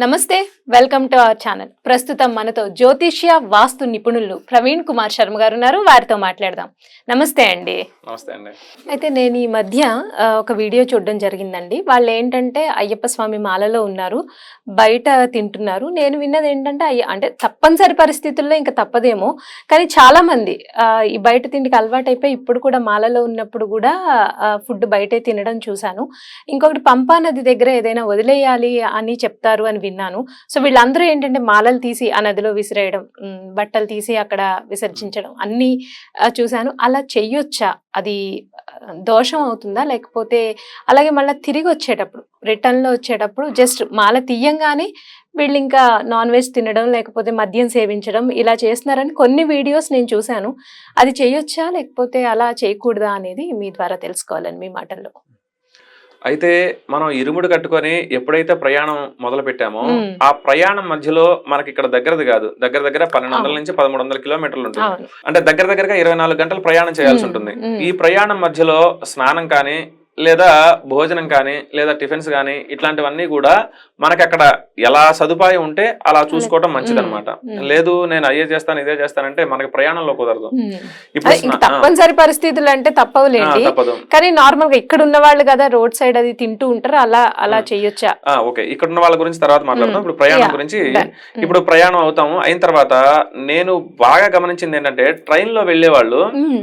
నమస్తే welcome to our channel. ప్రస్తుతం మనతో జ్యోతిష్య వాస్తు నిపుణులు ప్రవీణ్ కుమార్ శర్మ గారు ఉన్నారు. వారితో మాట్లాడదాం. నమస్తే అండి. నమస్తే అండి. అయితే నేను ఈ మధ్య ఒక వీడియో చూడడం జరిగిందండి. వాళ్ళు ఏంటంటే అయ్యప్ప స్వామి మాలలో ఉన్నారు బయట తింటున్నారు. నేను విన్నది ఏంటంటే అయ్య అంటే తప్పనిసరి పరిస్థితుల్లో ఇంకా తప్పదేమో. కానీ చాలా మంది ఈ బయట తిండికి అలవాటు అయిపోయి ఇప్పుడు కూడా మాలలో ఉన్నప్పుడు కూడా ఫుడ్ బయటే తినడం చూశాను. ఇంకొకటి పంపా నది దగ్గర ఏదైనా వదిలేయాలి అని చెప్తారు అని విన్నాను. సో వీళ్ళందరూ ఏంటంటే మాలలు తీసి ఆ నదిలో విసిరేయడం బట్టలు తీసి అక్కడ విసర్జించడం అన్నీ చూశాను. అలా చెయ్యొచ్చా? అది దోషం అవుతుందా? లేకపోతే అలాగే మళ్ళీ తిరిగి వచ్చేటప్పుడు రిటర్న్లో వచ్చేటప్పుడు జస్ట్ మాల తీయంగానే వీళ్ళు ఇంకా నాన్ వెజ్ తినడం లేకపోతే మద్యం సేవించడం ఇలా చేస్తున్నారని కొన్ని వీడియోస్ నేను చూశాను. అది చేయొచ్చా లేకపోతే అలా చేయకూడదా? అనేది మీ ద్వారా తెలుసుకోవాలని మీ మాటల్లో. అయితే మనం ఇరుముడు కట్టుకొని ఎప్పుడైతే ప్రయాణం మొదలు పెట్టామో. ఆ ప్రయాణం మధ్యలో మనకి ఇక్కడ దగ్గరది కాదు దగ్గర దగ్గర పన్నెండు వందల. నుంచి పదమూడు వందల కిలోమీటర్లు ఉంటుంది అంటే దగ్గర దగ్గరగా ఇరవై నాలుగు గంటలు ప్రయాణం చేయాల్సి. ఉంటుంది. ఈ ప్రయాణం మధ్యలో స్నానం కానీ లేదా భోజనం కానీ లేదా టిఫిన్స్ కానీ ఇట్లాంటివన్నీ కూడా మనకి అక్కడ ఎలా సదుపాయం ఉంటే అలా చూసుకోవడం మంచిదన్నమాట మ్మ్. లేదు నేను అయ్యే చేస్తాను ఇదే చేస్తానంటే మనకి ప్రయాణంలో కుదరదు. ఇప్పుడు తప్పనిసరి పరిస్థితులు అంటే తప్పవులేండి కానీ నార్మల్గా ఇక్కడ ఉన్న వాళ్ళు కదా రోడ్ సైడ్ అది తింటూ ఉంటారు అలా అలా ఆ, ఓకే ఇక్కడ ఉన్న వాళ్ళ గురించి తర్వాత మాట్లాడదాం. ఇప్పుడు ప్రయాణం గురించి. ఇప్పుడు ప్రయాణం అవుతాము అయిన తర్వాత నేను బాగా గమనించింది ఏంటంటే ట్రైన్లో వెళ్ళే వాళ్ళు.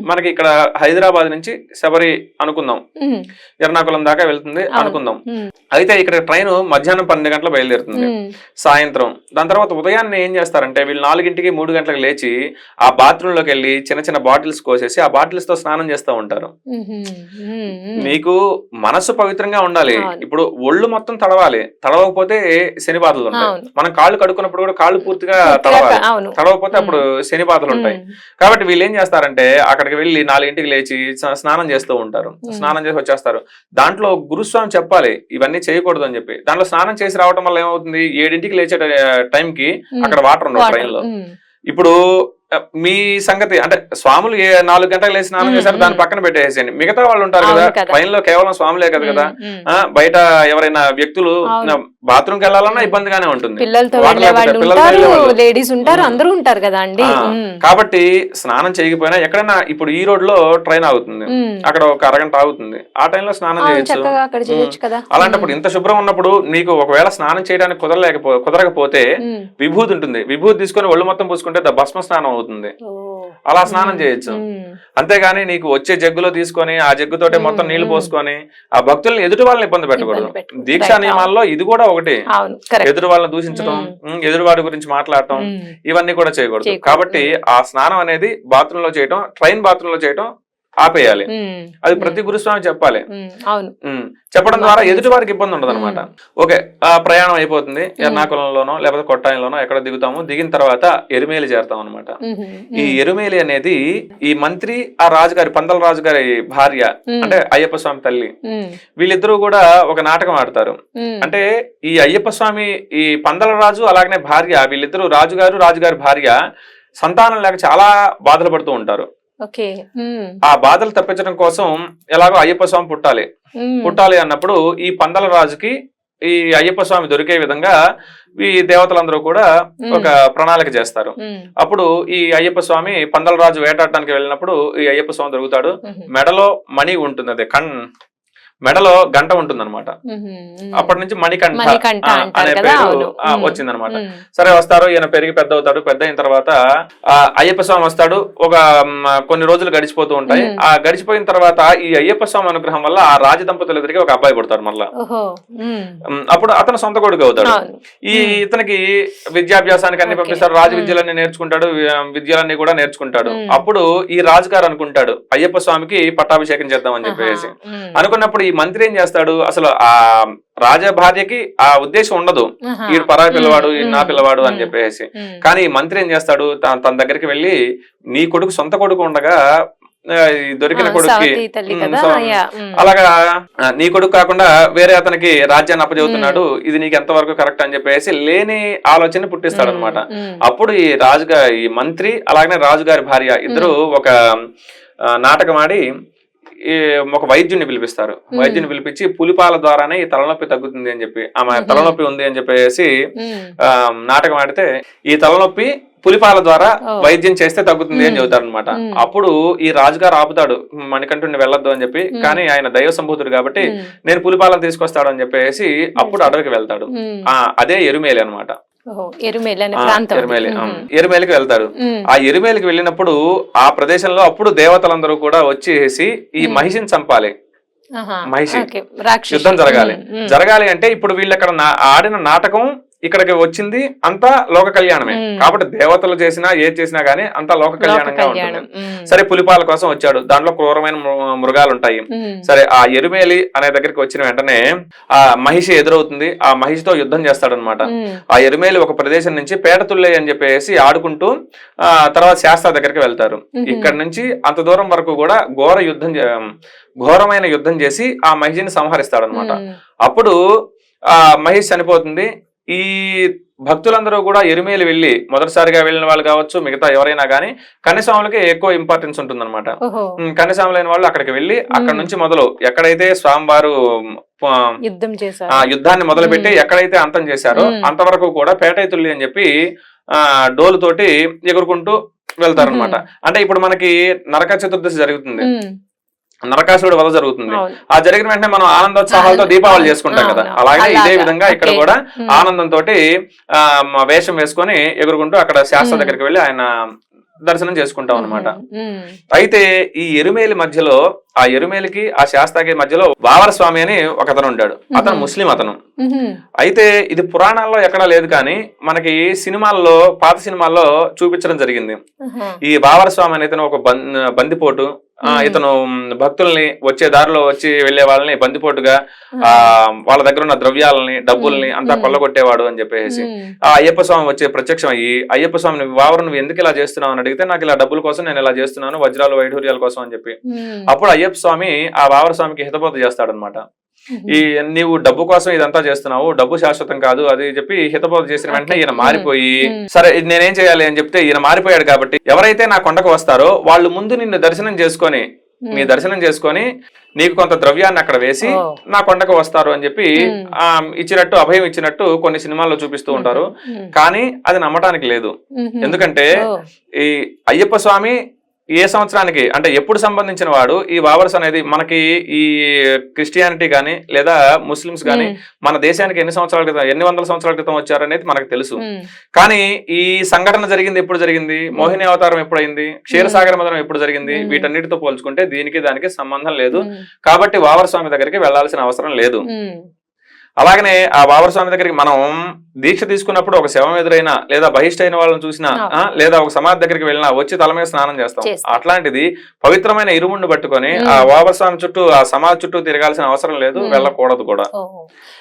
మనకి ఇక్కడ హైదరాబాద్ నుంచి శబరి అనుకుందాం. ఎర్నాకుళం దాకా వెళ్తుంది. అనుకుందాం. అయితే ఇక్కడ ట్రైన్ మధ్యాహ్నం పన్నెండు గంటలు బయలుదేరుతుంది. సాయంత్రం దాని తర్వాత ఉదయాన్నే ఏం చేస్తారంటే వీళ్ళు నాలుగింటికి మూడు గంటలకు లేచి ఆ బాత్రూమ్లోకి వెళ్ళి చిన్న చిన్న బాటిల్స్ కోసేసి ఆ బాటిల్స్తో స్నానం చేస్తూ ఉంటారు. మీకు మనసు పవిత్రంగా ఉండాలి. ఇప్పుడు ఒళ్ళు మొత్తం తడవాలి తడవకపోతే శని బాధలు ఉంటాయి. మనం కాళ్ళు కడుక్కున్నప్పుడు కూడా కాళ్ళు పూర్తిగా తడవాలి తడవకపోతే అప్పుడు శని బాధలు ఉంటాయి. కాబట్టి వీళ్ళు ఏం చేస్తారంటే అక్కడికి వెళ్ళి నాలుగింటికి లేచి స్నానం చేస్తూ ఉంటారు. స్నానం చేసి వచ్చేస్తారు దాంట్లో గురుస్వామి చెప్పాలి ఇవన్నీ చేయకూడదు అని చెప్పి దాంట్లో స్నానం చేసి రావడం వల్ల ఏమవుతుంది ఏడింటికి లేచే టైంకి. అక్కడ వాటర్ ఉండవు. ట్రైన్లో. ఇప్పుడు మీ సంగతి అంటే స్వాములు ఏ నాలుగు లేచి స్నానం మ్మ్, చేశారు దాని. పక్కన పెట్టేసేయండి మిగతా వాళ్ళు ఉంటారు కదా. ట్రైన్లో కేవలం స్వాములే కదా కదా బయట ఎవరైనా వ్యక్తులు అవును. బాత్రూమ్కి వెళ్ళాలన్నా ఇబ్బందిగానే ఉంటుంది. లేడీస్ ఉంటారు. అందరూ ఉంటారు కదా అండి. కాబట్టి స్నానం చేయకపోయినా ఎక్కడైనా ఇప్పుడు ఈ రోడ్లో ట్రైన్ ఆగుతుంది. అక్కడ ఒక అరగంట ఆగుతుంది ఆ టైంలో స్నానం చేయొచ్చు అలాంటప్పుడు ఇంత శుభ్రం ఉన్నప్పుడు నీకు ఒకవేళ స్నానం చేయడానికి కుదరలేకపో కుదరకపోతే. విభూతి ఉంటుంది విభూతి తీసుకొని ఒళ్ళు మొత్తం పూసుకుంటే ద భస్మ స్నానం అవుతుంది. అలా స్నానం చేయొచ్చు. అంతేగాని నీకు వచ్చే జగ్గులో తీసుకొని ఆ జగ్గుతోటే మొత్తం నీళ్ళు. పోసుకొని ఆ భక్తుల్ని ఎదుటి వాళ్ళని ఇబ్బంది పెట్టకూడదు. దీక్షా నియమాల్లో ఇది కూడా ఒకటి ఎదురు వాళ్ళని దూషించడం ఎదురువాడి గురించి మాట్లాడటం ఇవన్నీ కూడా చేయకూడదు చేయకూడదు. కాబట్టి ఆ స్నానం అనేది బాత్రూమ్లో చేయటం ట్రైన్ బాత్రూమ్లో చేయటం ఆపేయాలి. అది ప్రతి గురుస్వామి చెప్పాలి. అవును. చెప్పడం ద్వారా ఎదుటి వారికి ఇబ్బంది ఉండదు అనమాట ఓకే ఆ ప్రయాణం అయిపోతుంది. ఎర్నాకుళంలోనో లేకపోతే కొట్టాయంలోనో ఎక్కడ దిగుతాము దిగిన తర్వాత ఎరుమేలి చేరుతాం అనమాట. ఈ ఎరుమేలి అనేది ఈ మంత్రి ఆ రాజుగారి పందల రాజు గారి భార్య. అంటే అయ్యప్ప స్వామి తల్లి. వీళ్ళిద్దరూ కూడా ఒక నాటకం ఆడతారు. అంటే ఈ అయ్యప్ప స్వామి ఈ పందల రాజు అలాగనే భార్య వీళ్ళిద్దరూ రాజుగారు రాజుగారి భార్య సంతానం లేక చాలా బాధలు పడుతూ ఉంటారు. ఆ బాధలు తప్పించడం కోసం ఎలాగో అయ్యప్ప స్వామి పుట్టాలి. పుట్టాలి అన్నప్పుడు ఈ పందల రాజుకి ఈ అయ్యప్ప స్వామి దొరికే విధంగా ఈ దేవతలందరూ కూడా. ఒక ప్రణాళిక చేస్తారు. అప్పుడు ఈ అయ్యప్ప స్వామి పందల రాజు వేటాడటానికి వెళ్ళినప్పుడు ఈ అయ్యప్ప స్వామి దొరుకుతాడు. మెడలో మణి ఉంటుంది అదే కణ్ మెడలో గంట ఉంటుంది అనమాట ఉమ్. ఉమ్. అప్పటి నుంచి మణికంఠ అనే పేరు. వచ్చిందనమాట. సరే వస్తారు ఈయన పెరిగి పెద్ద అవుతాడు పెద్ద అయిన తర్వాత అయ్యప్ప స్వామి వస్తాడు ఒక కొన్ని రోజులు గడిచిపోతూ ఉంటాయి. ఆ గడిచిపోయిన తర్వాత ఈ అయ్యప్ప స్వామి అనుగ్రహం వల్ల ఆ రాజ దంపతులు ఎదురుగా ఒక అబ్బాయి పుడతాడు మళ్ళా అప్పుడు అతను సొంత కొడుకు అవుతాడు ఈ ఇతనికి విద్యాభ్యాసానికి అన్ని. పంపిస్తారు రాజు. విద్యలన్నీ నేర్చుకుంటాడు విద్యలన్నీ కూడా నేర్చుకుంటాడు. అప్పుడు ఈ రాజుగారు అనుకుంటాడు అయ్యప్ప స్వామికి పట్టాభిషేకం చేద్దామని చెప్పేసి. అనుకున్నప్పుడు ఈ మంత్రి ఏం చేస్తాడు అసలు ఆ రాజభార్యకి ఆ ఉద్దేశం ఉండదు. ఈడు పరాయి పిల్లవాడు. ఈడు నా పిల్లవాడు అని. చెప్పేసి. కానీ ఈ మంత్రి ఏం చేస్తాడు తన తన దగ్గరికి వెళ్ళి నీ కొడుకు సొంత కొడుకు ఉండగా ఈ దొరికిన కొడుక్కి ఉమ్. అలాగా నీ కొడుకు కాకుండా వేరే అతనికి రాజ్యాన్ని అప్పచెబుతున్నాడు ఇది నీకు ఎంతవరకు కరెక్ట్ అని చెప్పేసి లేని ఆలోచన పుట్టిస్తాడు అనమాట. అప్పుడు ఈ రాజుగా ఈ మంత్రి అలాగనే రాజుగారి భార్య ఇద్దరు ఒక నాటకం ఆడి ఈ ఒక వైద్యుని పిలిపిస్తారు వైద్యుని పిలిపించి పులిపాల ద్వారానే ఈ తలనొప్పి తగ్గుతుంది అని చెప్పి ఆమె. తలనొప్పి ఉంది అని చెప్పేసి నాటకం ఆడితే ఈ తలనొప్పి పులిపాల ద్వారా. వైద్యం చేస్తే తగ్గుతుంది అని. చెబుతారు అనమాట. అప్పుడు ఈ రాజుగారు ఆపుతాడు మణికంఠుని వెళ్ళొద్దు అని చెప్పి. కానీ ఆయన దైవ సంభూతుడు కాబట్టి నేను పులిపాలను తీసుకొస్తాడు అని చెప్పేసి అప్పుడు అడవికి వెళ్తాడు అదే ఎరుమేలి అనమాట ఎరుమేలికి వెళ్తాడు ఉమ్, ఆ ఎరుమేలికి వెళ్ళినప్పుడు ఆ ప్రదేశంలో అప్పుడు దేవతలందరూ కూడా వచ్చేసి ఈ. మహిషిని చంపాలి. మహిషి. యుద్ధం జరగాలి. జరగాలి అంటే ఇప్పుడు వీళ్ళు అక్కడ ఆడిన నాటకం ఇక్కడికి వచ్చింది అంతా లోక కళ్యాణమే. కాబట్టి దేవతలు చేసినా ఏది చేసినా గానీ అంతా లోక కళ్యాణంగా కళ్యాణం. ఉంటుంది. సరే పులిపాల కోసం వచ్చాడు. దాంట్లో క్రూరమైన మృగాలు ఉంటాయి సరే ఆ ఎరుమేలి అనే దగ్గరికి వచ్చిన వెంటనే ఆ మహిషి ఎదురవుతుంది. ఆ మహిషితో యుద్ధం చేస్తాడనమాట ఆ ఎరుమేలి ఒక ప్రదేశం నుంచి పేటతుల్లే అని చెప్పేసి ఆడుకుంటూ ఆ తర్వాత శాస్త్ర దగ్గరికి వెళ్తారు. ఇక్కడ నుంచి అంత దూరం వరకు కూడా ఘోర యుద్ధం ఘోరమైన యుద్ధం చేసి ఆ మహిషిని సంహరిస్తాడనమాట ఉమ్, అప్పుడు ఆ మహిష్ చనిపోతుంది. ఈ భక్తులందరూ కూడా ఎరుమేలి వెళ్ళి మొదటిసారిగా వెళ్ళిన వాళ్ళు కావచ్చు మిగతా ఎవరైనా కానీ కన్యస్వాములకి ఎక్కువ ఇంపార్టెన్స్ ఉంటుందన్నమాట. కన్యస్వాములైన వాళ్ళు అక్కడికి వెళ్ళి అక్కడ. నుంచి మొదలు ఎక్కడైతే స్వామివారు యుద్ధం ఆ చేశారు. యుద్ధాన్ని మొదలుపెట్టి. ఎక్కడైతే అంతం చేశారో. అంతవరకు కూడా పేటైతుల్లి అని చెప్పి ఆ డోలుతోటి ఎగురుకుంటూ వెళ్తారనమాట అంటే ఇప్పుడు మనకి నరక చతుర్దశి జరుగుతుంది. నరకాసురుడు వధ జరుగుతుంది. ఆ జరిగిన వెంటనే మనం ఆనందోత్సాహాలతో ఆనంద- దీపావళి చేసుకుంటాం కదా. అలాగే ఇదే. విధంగా ఇక్కడ. కూడా ఆనందంతో వేషం వేసుకొని ఎగురుకుంటూ అక్కడ శాస్త్ర. దగ్గరికి వెళ్ళి ఆయన దర్శనం చేసుకుంటాం అనమాట అయితే ఈ ఎరుమేలి మధ్యలో ఆ ఎరుమేలికి ఆ శాస్త్రకి మధ్యలో వావర స్వామి అని ఒక అతను ఉంటాడు అతను. ముస్లిం అతను అయితే ఇది పురాణాల్లో ఎక్కడా లేదు కానీ మనకి సినిమాల్లో పాత సినిమాల్లో చూపించడం జరిగింది ఈ బావర స్వామి అనే ఇతను ఒక బందిపోటు. ఇతను భక్తుల్ని వచ్చే దారిలో వచ్చి వెళ్ళే వాళ్ళని బందిపోటుగా ఆ వాళ్ళ దగ్గర ఉన్న ద్రవ్యాలని డబ్బుల్ని అంతా. కొల్లగొట్టేవాడు అని చెప్పేసి ఆ అయ్యప్ప స్వామి వచ్చే ప్రత్యక్షం అయ్యి అయ్యప్ప స్వామిని వావరు నువ్వు ఎందుకు ఇలా చేస్తున్నావు? అని అడిగితే నాకు ఇలా డబ్బుల కోసం నేను ఇలా చేస్తున్నాను వజ్రాలు వైఢూర్యాల కోసం అని చెప్పి. అప్పుడు అయ్యప్ప స్వామి ఆ వావర స్వామికి హితబోధ చేస్తాడనమాట ఈ నీవు డబ్బు కోసం ఇదంతా చేస్తున్నావు డబ్బు శాశ్వతం కాదు అది చెప్పి హితబోధ చేసిన వెంటనే. ఈయన మారిపోయి. సరే నేనేం చేయాలి అని చెప్తే ఈయన మారిపోయాడు కాబట్టి ఎవరైతే నా కొండకు వస్తారో వాళ్ళు ముందు నిన్ను దర్శనం చేసుకొని నీ దర్శనం చేసుకొని నీకు కొంత ద్రవ్యాన్ని అక్కడ వేసి. నా కొండకు వస్తారు అని చెప్పి. ఆ ఇచ్చినట్టు అభయం ఇచ్చినట్టు కొన్ని సినిమాల్లో చూపిస్తూ ఉంటారు. కానీ అది నమ్మటానికి లేదు. ఎందుకంటే ఈ అయ్యప్ప స్వామి ఏ సంవత్సరానికి? అంటే ఎప్పుడు సంబంధించిన వాడు? ఈ వావర్స్ అనేది మనకి ఈ క్రిస్టియానిటీ గాని లేదా ముస్లిమ్స్ గాని ఉమ్, మన దేశానికి ఎన్ని సంవత్సరాల క్రితం ఎన్ని వందల సంవత్సరాల క్రితం వచ్చారనేది మనకు తెలుసు. కానీ ఈ సంఘటన జరిగింది ఎప్పుడు జరిగింది? మోహిని అవతారం ఎప్పుడైంది? క్షీరసాగర మదనం ఎప్పుడు జరిగింది. వీటన్నిటితో పోల్చుకుంటే దీనికి దానికి సంబంధం లేదు. కాబట్టి వావర స్వామి దగ్గరికి వెళ్ళాల్సిన అవసరం లేదు. అలాగనే ఆ వావర స్వామి దగ్గరికి మనం దీక్ష తీసుకున్నప్పుడు ఒక శవం ఎదురైనా లేదా బహిష్ట అయిన వాళ్ళని చూసినా లేదా ఒక సమాధి దగ్గరికి వెళ్ళినా వచ్చి తల మీద స్నానం చేస్తాం. అట్లాంటిది పవిత్రమైన ఇరుముండు పట్టుకొని. ఆ వావర స్వామి చుట్టూ ఆ సమాధి చుట్టూ తిరగాల్సిన అవసరం లేదు. వెళ్ళకూడదు కూడా.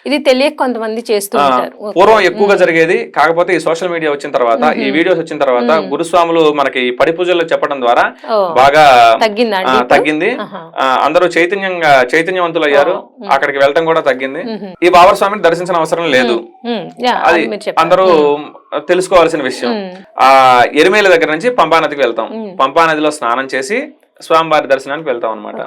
ఇది తెలియక కొంతమంది చేస్తూ ఆ, ఉంటారు. ఓకే. పూర్వం ఎక్కువగా జరిగేది కాకపోతే ఈ సోషల్ మీడియా వచ్చిన తర్వాత ఈ. వీడియోస్ వచ్చిన తర్వాత. గురుస్వాములు మనకి పడి పూజల్లో చెప్పడం ద్వారా బాగా తగ్గిందా అందరూ చైతన్యంగా చైతన్యవంతులు అయ్యారు. అక్కడికి వెళ్ళటం కూడా తగ్గింది. ఈ బాబర్ స్వామిని దర్శించిన అవసరం లేదు. అది. అందరూ తెలుసుకోవాల్సిన విషయం. ఆ ఎరిమేల దగ్గర నుంచి పంపా నదికి వెళ్తాం. పంపా నదిలో స్నానం చేసి స్వామివారి దర్శనానికి వెళ్తాం అనమాట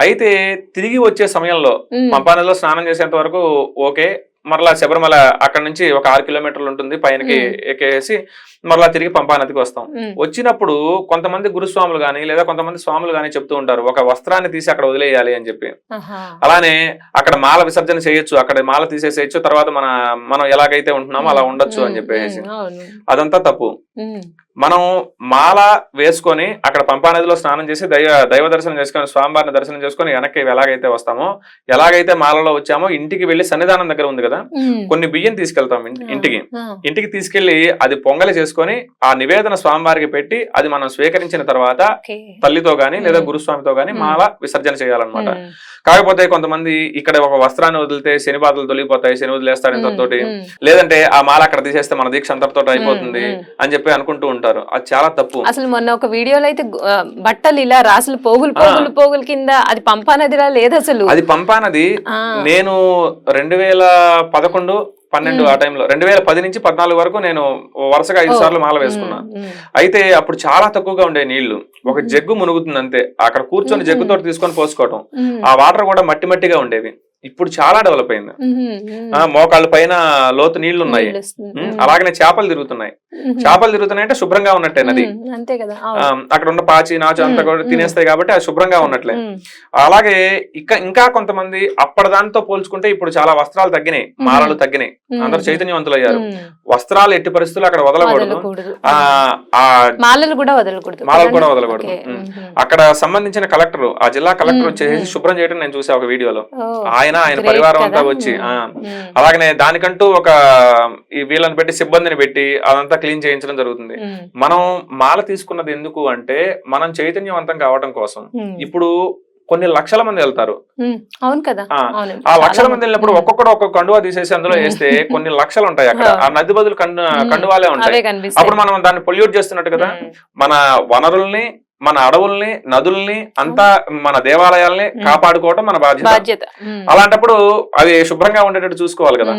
అయితే తిరిగి వచ్చే సమయంలో పంపా నదిలో స్నానం చేసేంత వరకు ఓకే మరలా శబరిమల అక్కడ నుంచి ఒక ఆరు కిలోమీటర్లు ఉంటుంది పైనకి. ఎక్కేసి మరలా తిరిగి పంపా నదికి వస్తాం. వచ్చినప్పుడు కొంతమంది గురుస్వాములు గాని లేదా కొంతమంది స్వాములు గాని చెప్తూ ఉంటారు ఒక వస్త్రాన్ని తీసి అక్కడ వదిలేయాలి అని చెప్పి. అలానే అక్కడ మాల విసర్జన చేయొచ్చు అక్కడ మాల తీసేసేయచ్చు తర్వాత మన మనం ఎలాగైతే ఉంటున్నామో అలా ఉండొచ్చు అని చెప్పేసి. అదంతా తప్పు. మనం మాల వేసుకొని అక్కడ పంపా నదిలో స్నానం చేసి దైవ దైవ దర్శనం చేసుకొని స్వామివారిని దర్శనం చేసుకొని వెనక్కి ఎలాగైతే వస్తామో ఎలాగైతే మాలలో వచ్చామో ఇంటికి వెళ్ళి సన్నిధానం దగ్గర ఉంది కదా? కొన్ని బియ్యం తీసుకెళ్తాం ఇంటి- ఇంటికి. ఇంటికి తీసుకెళ్ళి అది పొంగలి చేసుకొని ఆ నివేదన స్వామివారికి పెట్టి అది మనం స్వీకరించిన తర్వాత తల్లితో గాని లేదా. గురుస్వామితో గాని. మాల విసర్జన చేయాలన్నమాట. కాకపోతే కొంతమంది ఇక్కడ ఒక వస్త్రాన్ని వదిలితే శని బాధలు తొలిగిపోతాయి శని వదిలేస్తాడు ఇంతతోటి. లేదంటే ఆ మాల అక్కడ తీసేస్తే మన దీక్ష అంతటితో అయిపోతుంది. అని చెప్పి అనుకుంటూ ఉంటారు. అది చాలా తప్పు. అసలు మొన్న ఒక వీడియోలో అయితే బట్టలు ఇలా రాసులు పోగులు పోగులు పోగులు కింద అది పంపా నదిలా లేదు అసలు అది పంపానది నేను రెండు వేల పదకొండు పన్నెండు. ఆ టైంలో రెండు వేల పది నుంచి పద్నాలుగు వరకు నేను వరుసగా ఐదు సార్లు మాల వేసుకున్నా. అయితే అప్పుడు చాలా తక్కువగా ఉండే నీళ్ళు ఒక. జగ్గు మునుగుతుంది అంతే అక్కడ కూర్చొని. జగ్గుతో తీసుకొని పోసుకోవటం ఆ వాటర్ కూడా మట్టి మట్టిగా ఉండేవి ఇప్పుడు చాలా డెవలప్ అయింది. మోకాళ్ళ పైన లోతు నీళ్ళు ఉన్నాయి. అలాగనే చేపలు తిరుగుతున్నాయి. చేపలు తిరుగుతున్నాయి అంటే శుభ్రంగా ఉన్నట్టే నది. అక్కడ ఉన్న పాచి నాచు అంతా కూడా. తినేస్తాయి కాబట్టి అది శుభ్రంగా ఉన్నట్లే. అలాగే ఇంకా ఇంకా కొంతమంది అప్పటిదానితో పోల్చుకుంటే ఇప్పుడు చాలా వస్త్రాలు తగ్గినాయి. మాలలు తగ్గినాయి. అందరూ చైతన్యవంతులు అయ్యారు. వస్త్రాలు ఎట్టి పరిస్థితులు అక్కడ వదలకూడదు. వదలకూడదు. మాలలు కూడా వదలకూడదు. మాలలు కూడా అక్కడ సంబంధించిన కలెక్టర్ ఆ జిల్లా కలెక్టర్ వచ్చేసి. శుభ్రం చేయడం నేను చూసా ఒక వీడియోలో. ఓ, ఆయన ఆయన పరివారం అంతా? వచ్చి ఉమ్, అలాగనే దానికంటూ ఒక ఈ వీళ్ళని పెట్టి సిబ్బందిని పెట్టి అదంతా క్లీన్ చేయించడం జరుగుతుంది. ఉమ్, మనం మాల తీసుకున్నది ఎందుకు అంటే మనం చైతన్యవంతం కావడం కోసం. ఉమ్, ఇప్పుడు కొన్ని లక్షల మంది వెళ్తారు. అవును కదా? ఆ, లక్షల మంది వెళ్ళినప్పుడు ఒక్కొక్కడు ఒక్కొక్క కండువా తీసేసి అందులో వేస్తే కొన్ని లక్షలు ఉంటాయి అక్కడ. ఆ నది బదులు కండువాలే ఉంటాయి. అప్పుడు మనం దాన్ని పొల్యూట్ చేస్తున్నట్టు కదా? మన వనరుల్ని మన అడవుల్ని నదుల్ని అంతా మన దేవాలయాల్ని. కాపాడుకోవటం మన బాధ్యత. అలాంటప్పుడు అవి శుభ్రంగా ఉండేటట్టు చూసుకోవాలి కదా.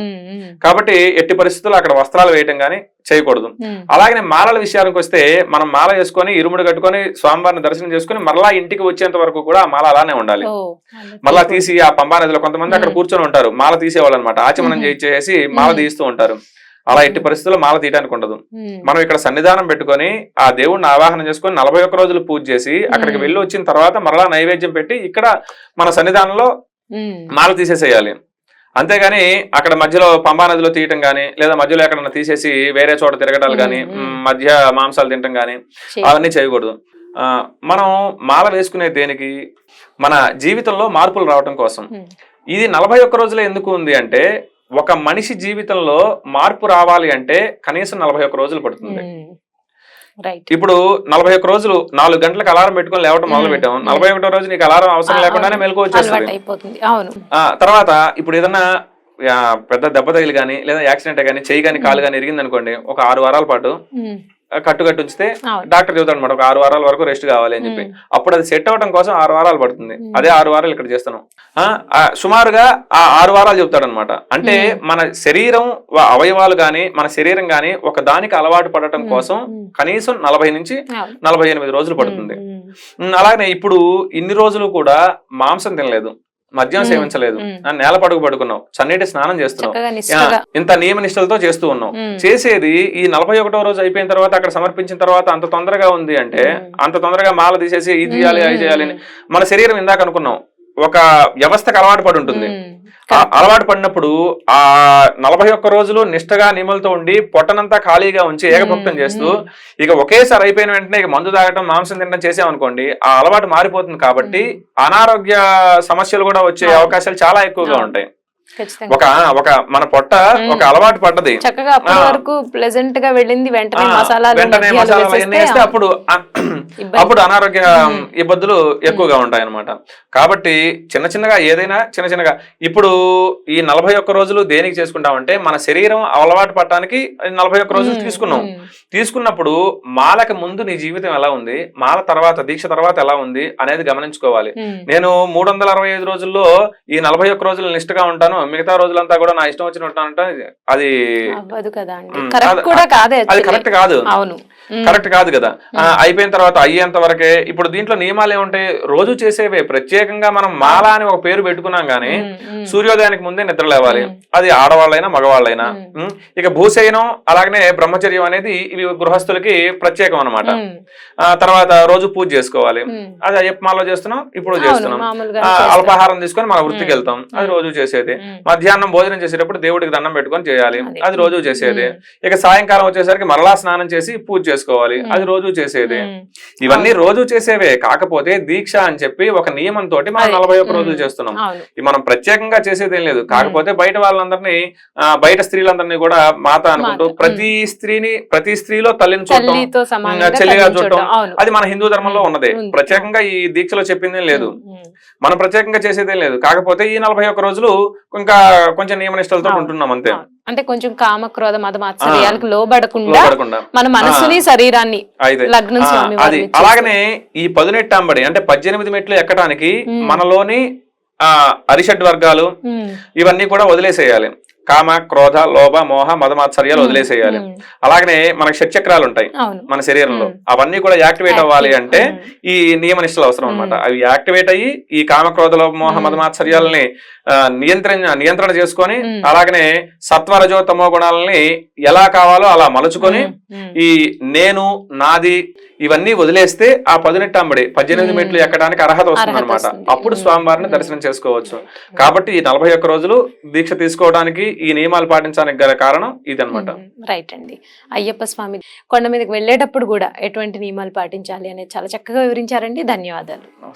కాబట్టి ఎట్టి పరిస్థితుల్లో అక్కడ వస్త్రాలు వేయటం గానీ చేయకూడదు. ఉమ్, అలాగనే మాలల విషయానికి వస్తే మనం మాల వేసుకొని ఇరుముడు కట్టుకొని స్వామివారిని దర్శనం చేసుకొని మరలా ఇంటికి వచ్చేంత వరకు కూడా ఆ మాల అలానే ఉండాలి. మళ్ళా తీసి ఆ పంబా నదిలో కొంతమంది అక్కడ. కూర్చొని ఉంటారు. మాల తీసేవాళ్ళు అనమాట ఆచమనం. చేయించేసి మాల. తీస్తూ ఉంటారు. అలా ఎట్టి పరిస్థితుల్లో మాల తీయడానికి ఉండదు. మనం ఇక్కడ సన్నిధానం పెట్టుకొని ఆ దేవుడిని ఆవాహన చేసుకొని నలభై ఒక్క రోజులు పూజ చేసి అక్కడికి. వెళ్ళి వచ్చిన తర్వాత మరలా నైవేద్యం పెట్టి ఇక్కడ మన సన్నిధానంలో మాల తీసేసేయాలి. అంతేగాని అక్కడ మధ్యలో పంబా నదిలో తీయటం గానీ లేదా మధ్యలో ఎక్కడన్నా తీసేసి వేరే చోట మ్మ్. మ్, మధ్య మాంసాలు తినటం గానీ చే- అవన్నీ చేయకూడదు. ఆ, మనం మాల వేసుకునే దేనికి? మన జీవితంలో మార్పులు రావటం కోసం. ఇది నలభై ఒక్క రోజులే ఎందుకు ఉంది అంటే ఒక మనిషి జీవితంలో మార్పు రావాలి అంటే కనీసం నలభై ఒక్క రోజులు పడుతుంది. ఇప్పుడు నలభై ఒక్క రోజులు నాలుగు గంటలకు అలారం పెట్టుకొని లేవటం మొదలు పెట్టాం. నలభై ఒకటో రోజు నీకు అలారం అవసరం లేకుండానే మెలకు వచ్చేస్తుంది. అయిపోతుంది. అవును. ఆ, తర్వాత ఇప్పుడు ఏదన్నా పెద్ద దెబ్బ తగిలి కానీ లేదా యాక్సిడెంట్ కానీ చెయ్యి కానీ కాలు కానీ ఇరిగింది అనుకోండి ఒక ఆరు వారాల పాటు ఉమ్, ఆ, కట్టు కట్టి ఉంచితే డాక్టర్ చెబుతాడు అనమాట ఒక ఆరు వారాల వరకు రెస్ట్ కావాలి అని చెప్పి అప్పుడు అది సెట్ అవడం కోసం ఆరు వారాలు పడుతుంది. అదే ఆరు వారాలు ఇక్కడ చేస్తున్నాం సుమారుగా ఆ ఆరు వారాలు చెప్తాడు అనమాట అంటే. మన శరీరం అవయవాలు గాని మన శరీరం గాని ఒక దానికి అలవాటు పడటం. కోసం. కనీసం నలభై నుంచి. నలభై ఎనిమిది రోజులు పడుతుంది అలాగనే ఇప్పుడు ఇన్ని రోజులు కూడా మాంసం తినలేదు మద్యం. సేవించలేదు. నేల పడుగు పడుకున్నావు. చన్నీటి స్నానం చేస్తున్నావు. ఇంత నియమ నిష్టలతో చేస్తూ ఉన్నాం మ్మ్. చేసేది ఈ నలభై ఒకటో రోజు అయిపోయిన తర్వాత అక్కడ సమర్పించిన తర్వాత అంత తొందరగా ఉంది అంటే. అంత తొందరగా మాల తీసేసి ఇది చేయాలి అది చేయాలి మన శరీరం ఇందాక అనుకున్నాం. ఒక వ్యవస్థకు అలవాటు పడి ఉంటుంది అలవాటు పడినప్పుడు ఆ నలభై ఒక్క రోజులు నిష్టగా నియమలతో ఉండి పొట్టనంతా ఖాళీగా ఉంచి ఏకభక్తం. చేస్తూ. ఇక ఒకేసారి అయిపోయిన వెంటనే ఇక మందు తాగటం మాంసం తినడం చేసామనుకోండి ఆ అలవాటు మారిపోతుంది కాబట్టి అనారోగ్య సమస్యలు కూడా వచ్చే. అవకాశాలు చాలా ఎక్కువగా. ఉంటాయి ఒక ఒక మన పొట్ట. ఒక అలవాటు పడ్డది చక్కగా అప్పటి ఆ. వరకు ప్లెజెంట్గా వెళ్ళింది వెంటనే ఆ, మసాలాలు వెంటనే మధ్యాలు మసాలాలు అవన్నీ వేసేస్తే వేస్తే అప్పుడు. అప్పుడు అనారోగ్య. ఇబ్బందులు ఎక్కువగా ఉంటాయి అన్నమాట కాబట్టి చిన్న చిన్నగా ఏదైనా చిన్న చిన్నగా ఇప్పుడు ఈ నలభై ఒక్క రోజులు దేనికి చేసుకుంటామంటే మన శరీరం అలవాటు పడటానికి నలభై ఒక్క రోజులు తీసుకున్నాం తీసుకున్నప్పుడు మాలకి ముందు నీ జీవితం ఎలా ఉంది మాల తర్వాత దీక్ష తర్వాత ఎలా ఉంది అనేది గమనించుకోవాలి. నేను మూడు వందల అరవై ఐదు రోజుల్లో ఈ నలభై ఒక్క రోజులు నిష్ఠగా ఉంటాను మిగతా రోజులంతా కూడా నా ఇష్టం వచ్చినట్టు ఉంటానంటే అది అది-. కరెక్ట్ కాదు కరెక్ట్ కాదు. కదా అయిపోయిన తర్వాత అయ్యేంత వరకే ఇప్పుడు దీంట్లో నియమాలు ఏముంటాయి రోజు చేసేవే. ప్రత్యేకంగా మనం మాల అని ఒక పేరు పెట్టుకున్నాం గానీ సూర్యోదయానికి ముందే నిద్ర లేవాలి. అది ఆడవాళ్ళైనా మగవాళ్ళైనా. ఇక భూశయనం అలాగనే బ్రహ్మచర్యం అనేది ఇవి గృహస్థులకి ప్రత్యేకం ఆ తర్వాత రోజు పూజ చేసుకోవాలి. అది అయ్యప్ప మాలో చేస్తున్నాం ఇప్పుడు చేస్తున్నాం. అల్పాహారం తీసుకొని మన వృత్తికి. వెళ్తాం. అది. రోజు చేసేది. మధ్యాహ్నం భోజనం చేసేటప్పుడు దేవుడికి దండం పెట్టుకొని చేయాలి అదే. రోజు చేసేది. ఇక సాయంకాలం వచ్చేసరికి మరలా స్నానం చేసి పూజ చేసుకోవాలి. అది రోజు చేసేది. ఇవన్నీ రోజు చేసేవే కాకపోతే దీక్ష అని చెప్పి ఒక నియమం తోటి మనం. నలభై ఒక్క. రోజులు చేస్తున్నాం ఇది మనం ప్రత్యేకంగా చేసేది ఏం లేదు కాకపోతే బయట వాళ్ళందరినీ బయట స్త్రీలందరినీ కూడా మాత అనుకుంటూ. ప్రతి స్త్రీని ప్రతి స్త్రీలో తల్లిని చూడటం చెల్లిగా చూడటం అది మన హిందూ ధర్మంలో. ఉన్నదే. ప్రత్యేకంగా ఈ దీక్షలో చెప్పింది లేదు. మనం ప్రత్యేకంగా చేసేదేం లేదు కాకపోతే ఈ నలభై ఒక్క రోజులు ఇంకా కొంచెం నియమనిష్టలతో అవును. ఉంటున్నాం అంతే. అంటే కొంచెం కామ క్రోధ మత మాత్సర్యాలకు లోబడకుండా మన మనసుని శరీరాన్ని లగ్నం అది. అలాగనే ఈ పదునెట్టాంబడి అంటే పద్దెనిమిది మెట్లు ఎక్కడానికి. మనలోని ఆ అరిషడ్ వర్గాలు ఇవన్నీ కూడా వదిలేసేయాలి. కామ క్రోధ లోభ మోహ మదమాత్సర్యాలు వదిలేసేయాలి అలాగనే మనకి షట్చక్రాలు ఉంటాయి మన శరీరంలో. అవన్నీ కూడా యాక్టివేట్ అవ్వాలి అంటే. ఈ నియమ నిష్టలు అవసరం అనమాట. అవి యాక్టివేట్ అయ్యి ఈ కామక్రోధ లోభ మోహ. మదమాత్సర్యాలని నియంత్రణ నియంత్రణ చేసుకొని. అలాగనే సత్వరజో తమో గుణాలని ఎలా కావాలో అలా మలుచుకొని. ఈ నేను నాది ఇవన్నీ వదిలేస్తే ఆ పదునెట్టాంబడి పద్దెనిమిది. మెట్లు ఎక్కడానికి అర్హత వస్తుంది అనమాట. అప్పుడు. స్వామివారిని. దర్శనం చేసుకోవచ్చు కాబట్టి ఈ నలభై ఒక్క రోజులు దీక్ష తీసుకోవడానికి ఈ నియమాలు పాటించడానికి గల కారణం ఇదన్నమాట మ్మ్. రైట్ అండి అయ్యప్ప స్వామి కొండ మీదకి వెళ్ళేటప్పుడు కూడా ఎటువంటి నియమాలు పాటించాలి అనేది చాలా చక్కగా వివరించారండి ధన్యవాదాలు